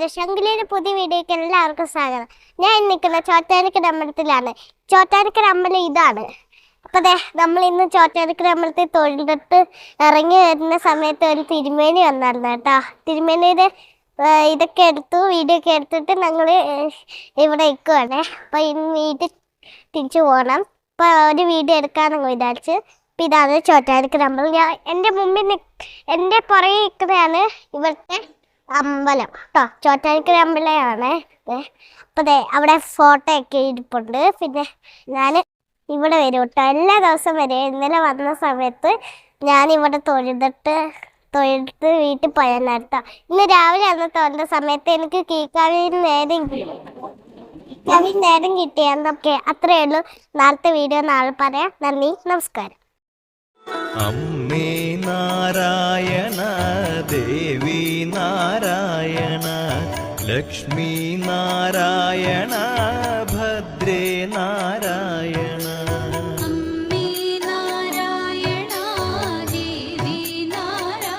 നമസ്കാരം പുതിയ വീഡിയോയ്ക്ക് എല്ലാവർക്കും സ്വാഗതം. ഞാൻ നിൽക്കുന്ന ചോറ്റാനിക്കര അമ്പലത്തിലാണ്. ചോറ്റാനിക്കര അമ്പലം ഇതാണ്. അപ്പോൾ ദേ നമ്മൾ ഇന്ന് ചോറ്റാനിക്കര അമ്പലത്തിൽ തൊഴിലിട്ട് ഇറങ്ങി വരുന്ന സമയത്ത് ഒരു തിരുമേനി വന്നായിരുന്നു കേട്ടോ. തിരുമേനിയുടെ ഇതൊക്കെ എടുത്തു വീഡിയോ ഒക്കെ എടുത്തിട്ട് ഞങ്ങൾ ഇവിടെ നിൽക്കുവാണ്. അപ്പോൾ ഇന്ന് വീട്ടിൽ തിരിച്ചു പോകണം. അപ്പോൾ ഒരു വീഡിയോ എടുക്കാമെന്ന് വിചാരിച്ച്. അപ്പോൾ ഇതാണ് ചോറ്റാനിക്കര അമ്പലം. ഞാൻ എന്റെ മുമ്പിൽ എന്റെ പുറകെ നിൽക്കുന്നതാണ് ഇവിടുത്തെ അമ്പലം. കേട്ടോ ചോറ്റാനിക്കര അമ്പലമാണ് അപ്പോൾ ദേ അവിടെ ഫോട്ടോ ഒക്കെ ഇരിപ്പുണ്ട്. പിന്നെ ഞാൻ ഇവിടെ വരും കേട്ടോ എല്ലാ ദിവസവും വരും. ഇന്നലെ വന്ന സമയത്ത് ഞാൻ ഇവിടെ തൊഴുതിട്ട് തൊഴുത്ത് വീട്ടിൽ പോയാൽ നടത്താം ഇന്ന് രാവിലെ അന്ന് തോന്നുന്ന സമയത്ത് എനിക്ക് കീക്കാവിൽ നേരം കീക്കാവിൽ നേരം കിട്ടിയെന്നൊക്കെ അത്രയേ ഉള്ളൂ. നാളത്തെ വീഡിയോ നാളെ പറയാം. നന്ദി നമസ്കാരം. അമ്മേ നാരായണ ദേവി लक्ष्मीनारायण भद्रे नारायण